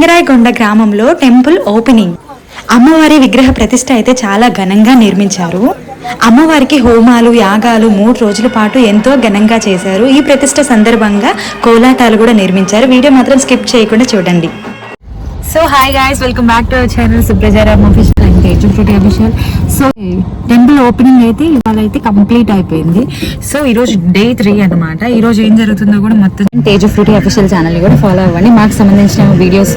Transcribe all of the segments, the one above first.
సింగరాయకొండ గ్రామంలో temple opening. అమ్మవారి విగ్రహ ప్రతిష్ట అయితే చాలా ఘనంగా నిర్మించారు. అమ్మవారికి హోమాలు యాగాలు మూడు రోజుల పాటు ఎంతో ఘనంగా చేశారు. ఈ ప్రతిష్ట సందర్భంగా కోలాటాలు కూడా నిర్మించారు. వీడియో మాత్రం స్కిప్ చేయకుండా చూడండి. So hi guys welcome back to our channel Suprajaram Fruity official so temple opening అయితే ఇవాళ అయితే కంప్లీట్ అయిపోయింది. సో ఈ రోజు డే త్రీ అనమాట ఈ రోజు ఏం జరుగుతుందో కూడా మొత్తం తేజు ఫ్రూటీ అఫీషియల్ ఛానల్ కూడా ఫాలో అవ్వండి. మాకు సంబంధించిన వీడియోస్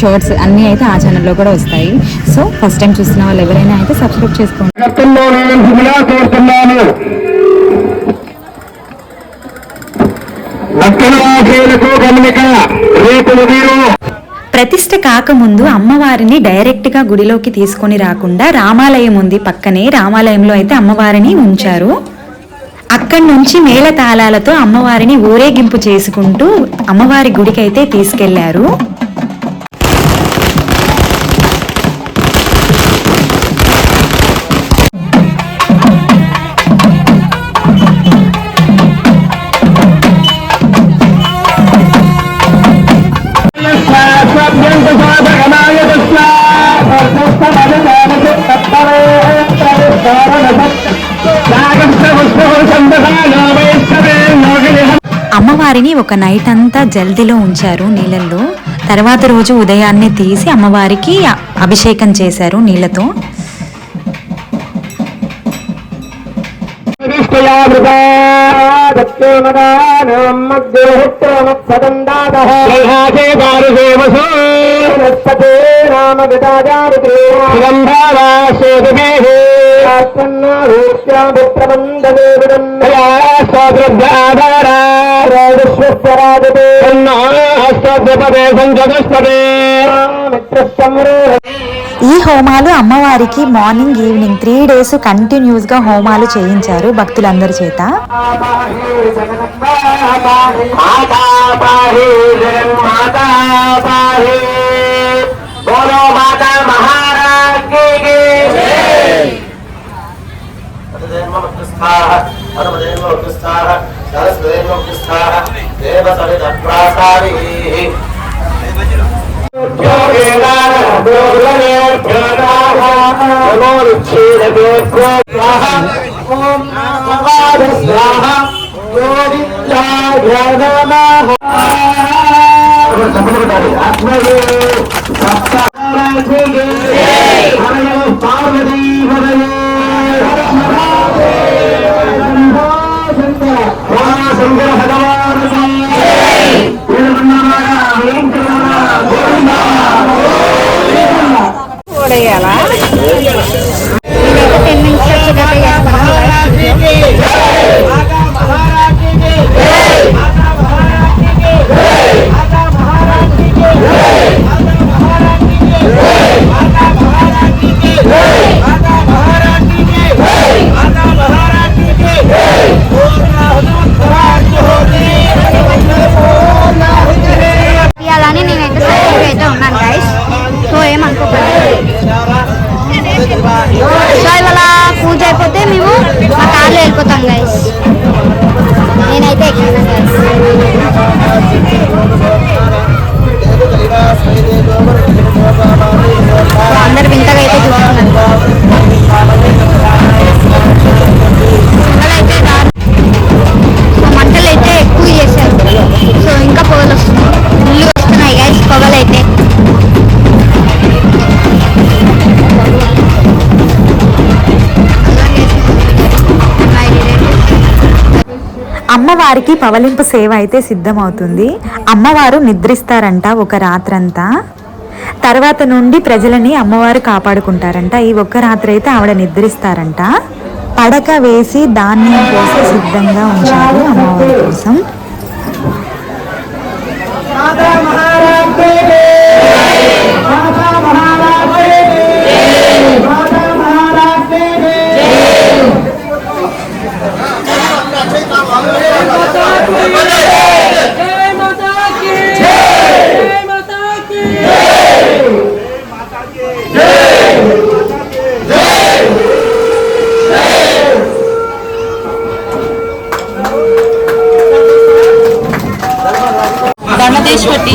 షార్ట్స్ అన్నీ అయితే ఆ ఛానల్లో కూడా వస్తాయి. సో ఫస్ట్ టైం చూస్తున్న వాళ్ళు ఎవరైనా అయితే సబ్స్క్రైబ్ చేసుకోండి. గమనిక రేపు ప్రతిష్ట కాకముందు అమ్మవారిని డైరెక్ట్గా గుడిలోకి తీసుకొని రాకుండా రామాలయం ఉంది పక్కనే. రామాలయంలో అయితే అమ్మవారిని ఉంచారు. అక్కడి నుంచి మేళ తాళాలతో అమ్మవారిని ఊరేగింపు చేసుకుంటూ అమ్మవారి గుడికైతే తీసుకెళ్ళారు. అమ్మవారిని ఒక నైట్ అంతా జల్దిలో ఉంచారు నీళ్ళల్లో. తర్వాత రోజు ఉదయాన్నే తీసి అమ్మవారికి అభిషేకం చేశారు నీళ్ళతో. ఈ హోమాలు అమ్మవారికి మార్నింగ్ ఈవినింగ్ త్రీ డేస్ కంటిన్యూస్గా హోమాలు చేయించారు భక్తులందరి చేత మాతా పాహి జగన్మాతా పాహి బోలో మాతా మహారాజ్ कृष्णाः हनुमदेवो कृष्णाः सरस्वदेवो कृष्णाः देवसविदप्रासारिः ॐ स्वाहा गोविन्दाय नमः आत्मने सप्ताह తీయాలని అమ్మవారికి పవలింపు సేవ అయితే సిద్ధమవుతుంది. అమ్మవారు నిద్రిస్తారంట ఒక రాత్రంతా. తర్వాత నుండి ప్రజలని అమ్మవారు కాపాడుకుంటారంట. ఈ ఒక్క రాత్రి అయితే ఆవిడ నిద్రిస్తారంట. పడక వేసి ధాన్యం పోసి సిద్ధంగా ఉంచారు అమ్మవారి కోసం.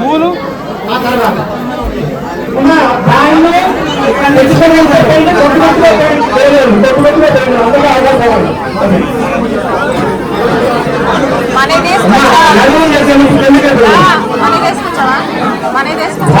పూలు మనీ తీసుకొచ్చా మనీ తీసుకొచ్చావా? మనీ తీసుకొచ్చా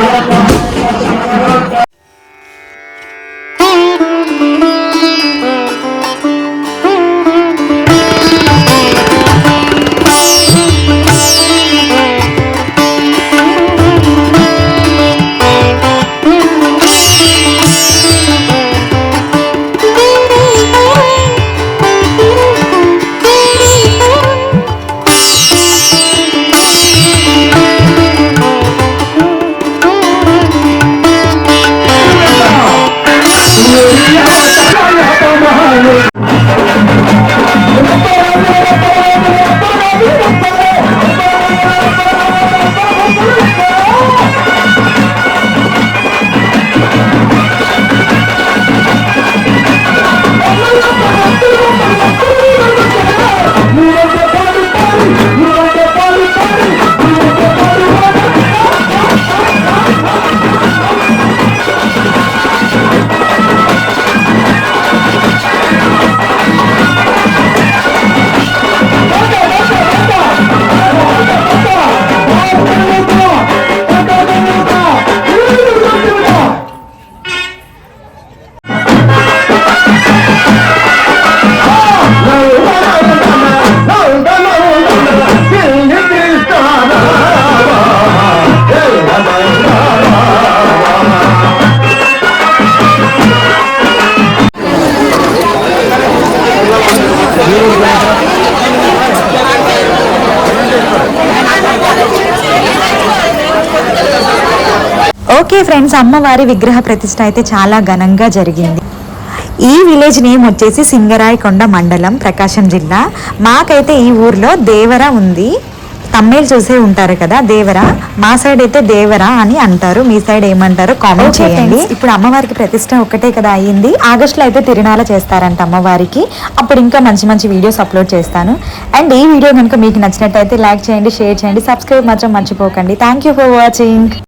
Friends అమ్మవారి విగ్రహ ప్రతిష్ట అయితే చాలా ఘనంగా జరిగింది. ఈ విలేజ్ నేమ్ వచ్చేసి సింగరాయకొండ మండలం ప్రకాశం జిల్లా. మాకైతే ఈ ఊర్లో దేవర ఉంది. తమ్మేలు చూసే ఉంటారు కదా దేవర? మా సైడ్ అయితే దేవర అని అంటారు. మీ సైడ్ ఏమంటారో కామెంట్ చేయండి. ఇప్పుడు అమ్మవారికి ప్రతిష్ట ఒక్కటే కదా అయ్యింది. ఆగస్ట్లో అయితే తిరునాల చేస్తారంట అమ్మవారికి. అప్పుడు ఇంకా మంచి మంచి వీడియోస్ అప్లోడ్ చేస్తాను. అండ్ ఈ వీడియో కనుక మీకు నచ్చినట్టయితే లైక్ చేయండి షేర్ చేయండి సబ్స్క్రైబ్ మాత్రం మర్చిపోకండి. Thank you for watching